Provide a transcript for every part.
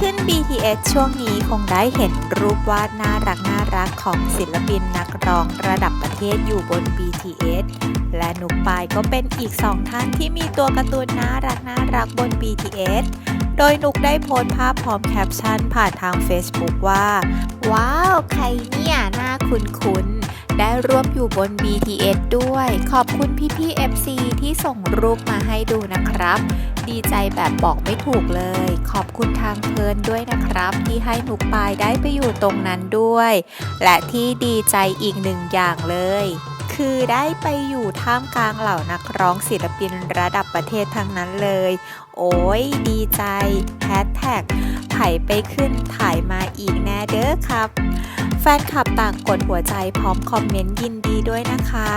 ขึ้น BTS ช่วงนี้คงได้เห็นรูปวาดน่ารักน่ารักของศิลปินนักร้องระดับประเทศอยู่บน BTS และนุกปายก็เป็นอีกสองท่านที่มีตัวการ์ตูนน่ารักน่ารักบน BTS โดยนุกได้โพสต์ภาพพร้อมแคปชั่นผ่านทาง Facebook ว่า ว้าว ใครเนี่ยน่าคุ้นๆได้ร่วมอยู่บน BTS ด้วย ขอบคุณพี่ๆ FC ที่ส่งรูปมาให้ดูนะครับ ดีใจแบบบอกไม่ถูกเลย ขอบคุณทางเพลินด้วยนะครับ ที่ให้นุกปายได้ไปอยู่ตรงนั้นด้วย และที่ดีใจอีกหนึ่งอย่างเลย คือได้ไปอยู่ท่ามกลางเหล่านักร้องศิลปินระดับประเทศทั้งนั้นเลย โอ้ยดีใจแฮชแท็กไถ่ไปขึ้นถ่ายมาอีกแน่เด้อครับแฟนคลับต่างกดหัวใจพร้อมคอมเมนต์ยินดีด้วยนะคะ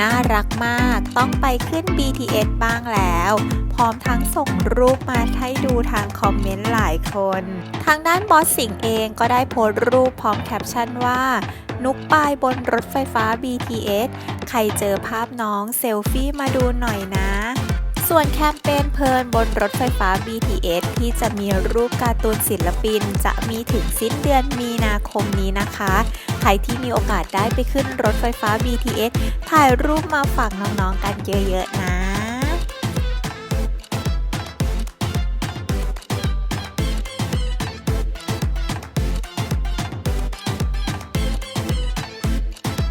น่ารักมาก ต้องไปขึ้น BTS บ้างแล้ว พร้อมทั้งส่งรูปมาให้ดูทางคอมเมนต์หลายคน ทางด้านบอสสิงเองก็ได้โพสต์รูปพร้อมแคปชั่นว่านุกปายบนรถไฟฟ้า BTS ใครเจอภาพน้องเซลฟี่มาดูหน่อยนะ ส่วนแคมเปญเพลินบนรถไฟฟ้า BTS ที่จะมีรูปการ์ตูนศิลปิน จะมีถึงสิ้นเดือนมีนาคมนี้นะคะ ใครที่มีโอกาสได้ไปขึ้นรถไฟฟ้า BTS ถ่ายรูปมาฝากน้องๆกันเยอะๆนะ